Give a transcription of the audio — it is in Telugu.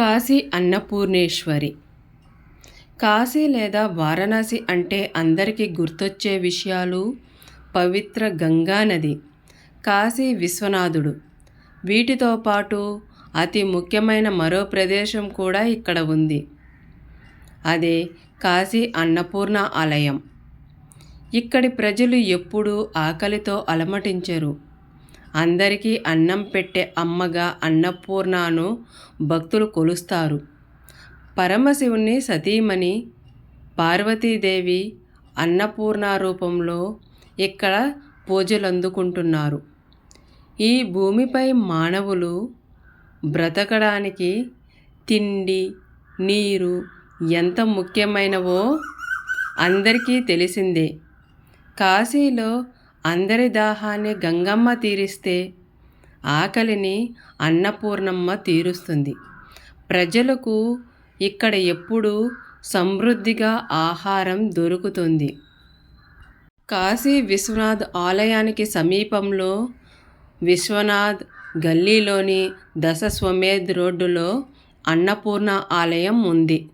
కాశీ అన్నపూర్ణేశ్వరి. కాశీ లేదా వారణాసి అంటే అందరికీ గుర్తొచ్చే విషయాలు పవిత్ర గంగా నది కాశీ విశ్వనాథుడు. వీటితో పాటు అతి ముఖ్యమైన మరో ప్రదేశం కూడా ఇక్కడ ఉంది. అదే కాశీ అన్నపూర్ణ ఆలయం. ఇక్కడి ప్రజలు ఎప్పుడూ ఆకలితో అలమటించరు. అందరికీ అన్నం పెట్టే అమ్మగా అన్నపూర్ణను భక్తులు కొలుస్తారు. పరమశివుని సతీమణి పార్వతీదేవి అన్నపూర్ణ రూపంలో ఇక్కడ పూజలు అందుకుంటున్నారు ఈ భూమిపై మానవులు బ్రతకడానికి తిండి నీరు ఎంత ముఖ్యమైనవో అందరికీ తెలిసిందే. కాశీలో అందరి దాహాన్ని గంగమ్మ తీరిస్తే ఆకలిని అన్నపూర్ణమ్మ తీరుస్తుంది. ప్రజలకు ఇక్కడ ఎప్పుడూ సమృద్ధిగా ఆహారం దొరుకుతుంది. కాశీ విశ్వనాథ్ ఆలయానికి సమీపంలో విశ్వనాథ్ గల్లీలోని దశస్వమేధ్ రోడ్డులో అన్నపూర్ణ ఆలయం ఉంది.